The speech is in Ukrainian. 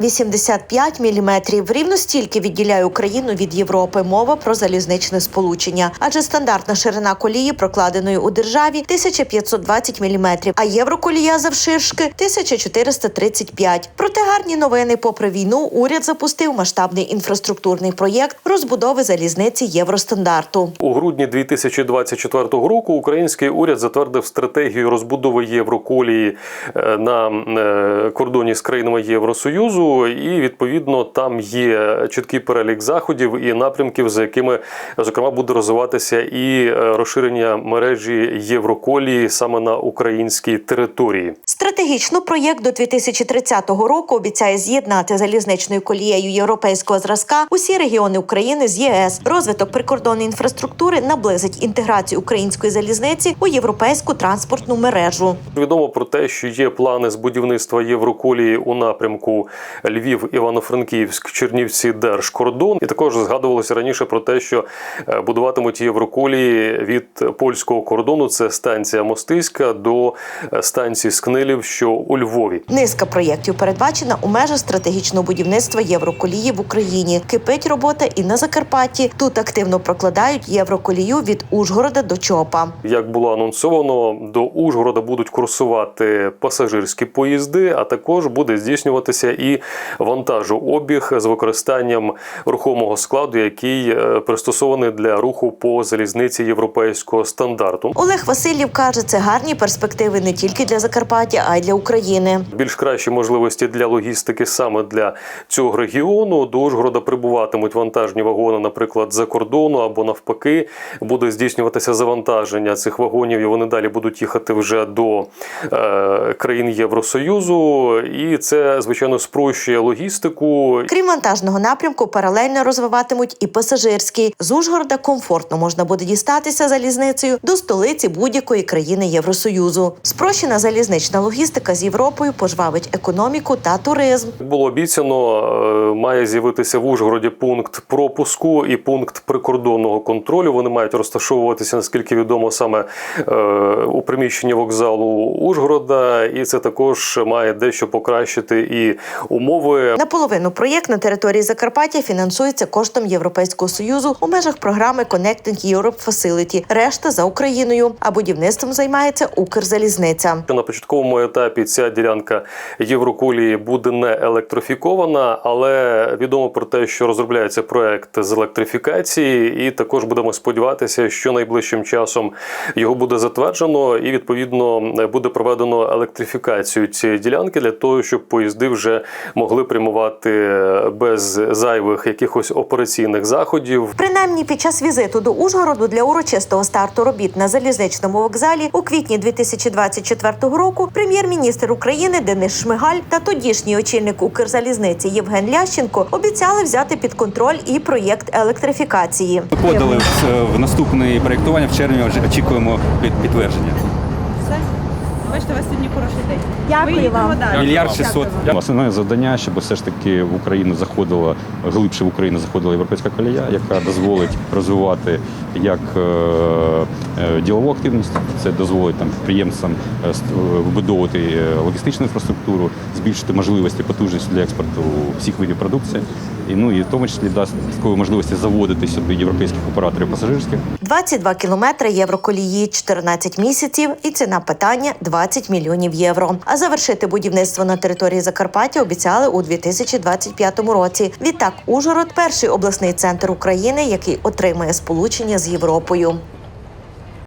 85 міліметрів. Рівно стільки відділяє Україну від Європи. Мова про залізничне сполучення. Адже стандартна ширина колії, прокладеної у державі, 1520 міліметрів, а євроколія завширшки 1435. Проте гарні новини. Попри війну, уряд запустив масштабний інфраструктурний проєкт розбудови залізниці євростандарту. У грудні 2024 року український уряд затвердив стратегію розбудови Євроколії е, на е, кордоні з країнами Євросоюзу, і відповідно там є чіткий перелік заходів і напрямків, за якими зокрема буде розвиватися і е, розширення мережі Євроколії саме на українській території. Стратегічно проєкт до 2030 року обіцяє з'єднати залізничною колією європейського зразка усі регіони України з єС. Розвиток прикордонної інфраструктури наблизить інтеграцію української залізниці у європейську транспортну мережу. Відомо про те, що є плани з будівництва Євроколії у напрямку Львів, Івано-Франківськ, Чернівці, Держкордон. І також згадувалося раніше про те, що е, будуватимуть Євроколії від польського кордону. Це станція Мостиська до е, станції Скнилів, що у Львові. Низка проєктів передбачена у межах стратегічного будівництва євроколії в Україні. Кипить робота і на Закарпатті. Тут активно прокладають євроколію від Ужгорода до Чопа. Як було анонсовано, до Ужгорода будуть курсувати пасажирські поїзди, а також буде здійснюватися і вантажообіг з використанням рухомого складу, який е, пристосований для руху по залізниці європейського стандарту. Олег Васильєв каже, це гарні перспективи не тільки для Закарпаття, а й для України. Більш кращі можливості для логістики саме для цього регіону. До Ужгорода прибуватимуть вантажні вагони, наприклад, за кордону або навпаки, буде здійснюватися завантаження цих вагонів, і вони далі будуть їхати вже до е, країн Євросоюзу. І це звичайно спрощує логістику. Крім вантажного напрямку, паралельно розвиватимуть і пасажирський. З Ужгорода комфортно можна буде дістатися залізницею до столиці будь-якої країни Євросоюзу. Спрощена залізнична логістика з Європою пожвавить економіку та туризм. Було обіцяно, е, має з'явитися в Ужгороді пункт пропуску і пункт прикордонного контролю. Вони мають розташовуватися, наскільки відомо, саме е, у приміщенні вокзалу Ужгорода, і це також має дещо покращити і умови. Наполовину проєкт на території Закарпаття фінансується коштом Європейського союзу у межах програми Connecting Europe Facility. Решта за Україною. А будівництвом займається Укрзалізниця. На початковому етапі ця ділянка Єврокулії буде не електрифікована, але відомо про те, що розробляється проект з електрифікації, і також будемо сподіватися, що найближчим часом його буде затверджено, і відповідно буде проведено електрифікацію цієї ділянки для того, щоб поїзди вже могли прямувати без зайвих якихось операційних заходів. Принаймні під час візиту до Ужгороду для урочистого старту робіт на залізничному вокзалі у квітні 2024 року прем'єр-міністр України Денис Шмигаль та тодішній очільник Укрзалізниці Євген Лященко обіцяли взяти під контроль і проєкт електрифікації. Ми подали в, наступне проєктування в червні. Вже очікуємо під, підтвердження. Бачите, у вас сьогодні хороший день. Дякую вам. далі. Мільярд шістсот. Основне завдання, щоб все ж таки в Україну заходила глибше в Україну заходила європейська колія, яка дозволить розвивати як е, ділову активність, це дозволить там підприємцям е, е, вибудовувати е, логістичну інфраструктуру, збільшити можливості потужності для експорту всіх видів продукції. І ну і в тому числі дасть додаткові можливості заводити сюди європейських операторів пасажирських. 22 кілометри євроколії, 14 місяців і ціна питання 20 мільйонів євро. А завершити будівництво на території Закарпаття обіцяли у 2025 році. Відтак Ужгород перший обласний центр України, який отримає сполучення з Європою.